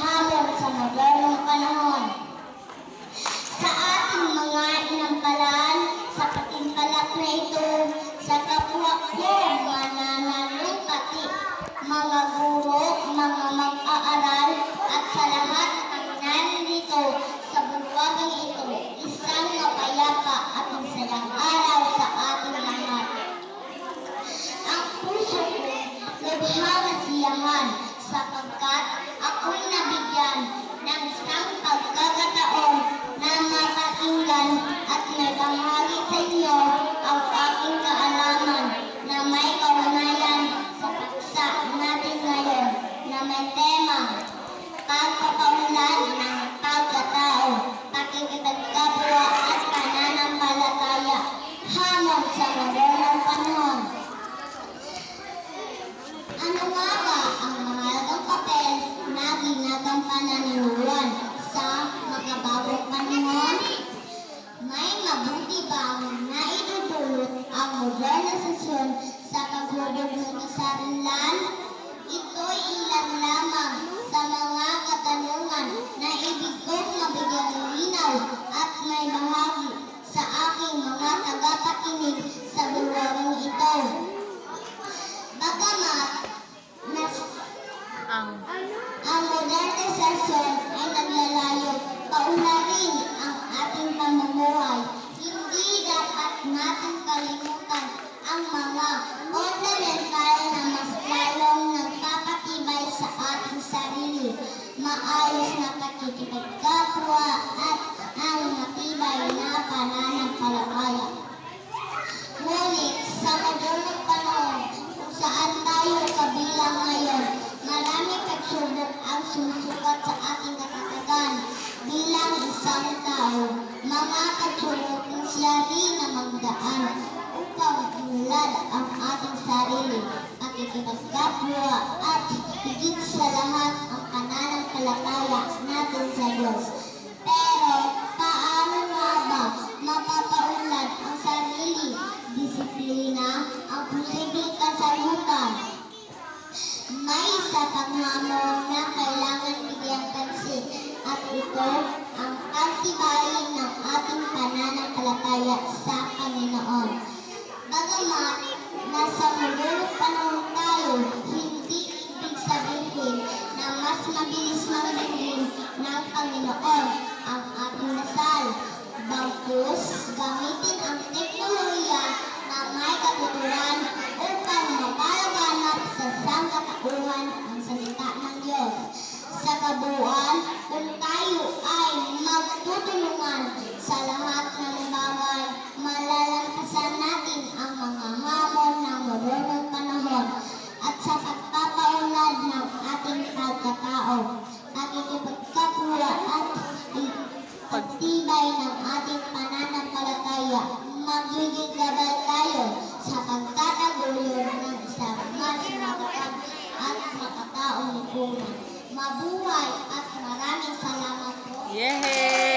ಹಾಲರಸ ಮಗ mabuti bang naidudulot ang modernisasyon sa paghubog ng kasarinlan? Ito'y ilan lamang sa mga katanungan na ibig kong mabigyang linaw at may bahagi sa aking mga tagapakinig sa bulwarang ito. Bagamat nas Ang ang modernisasyon ay naglalayo paunlarin ang maayos na pakikipagkapwa at ang matibay na pananampalataya. Ngunit sa modernong panahon kung saan tayo kabilang ngayon, maraming pagsubok ang sumusukat sa ating katatagan bilang isang tao. Mga pagsubok siya rin na magdaan upang ulad ang ating pananampalataya natin sa Diyos. Pero paano nga ba mapapaunlad ang sarili, disiplina, ang posibleng kasalutan? May isa pang hamon na kailangan bigyang pansin at ito ang pagtibayin ng ating pananampalataya sa Panginoon. Bagamat nasa mululong panahon tayo, hindi ibig sabihin mas mabilis magdating ng Panginoon ang ating dasal. Bagkus, gamitin ang teknolohiya na may katuturan upang mapalaganap sa sangkatauhan ang salita ng Diyos. Sa kabuuan, kung tayo ay magtutulungan sa lahat ng nakikipagkapwa at pagtibay ng ating pananampalataya. Magiging gabay tayo sa pagtatagulo ng isang mas makatag at makataong lipunan. Mabuhay at maraming salamat po. Yehey!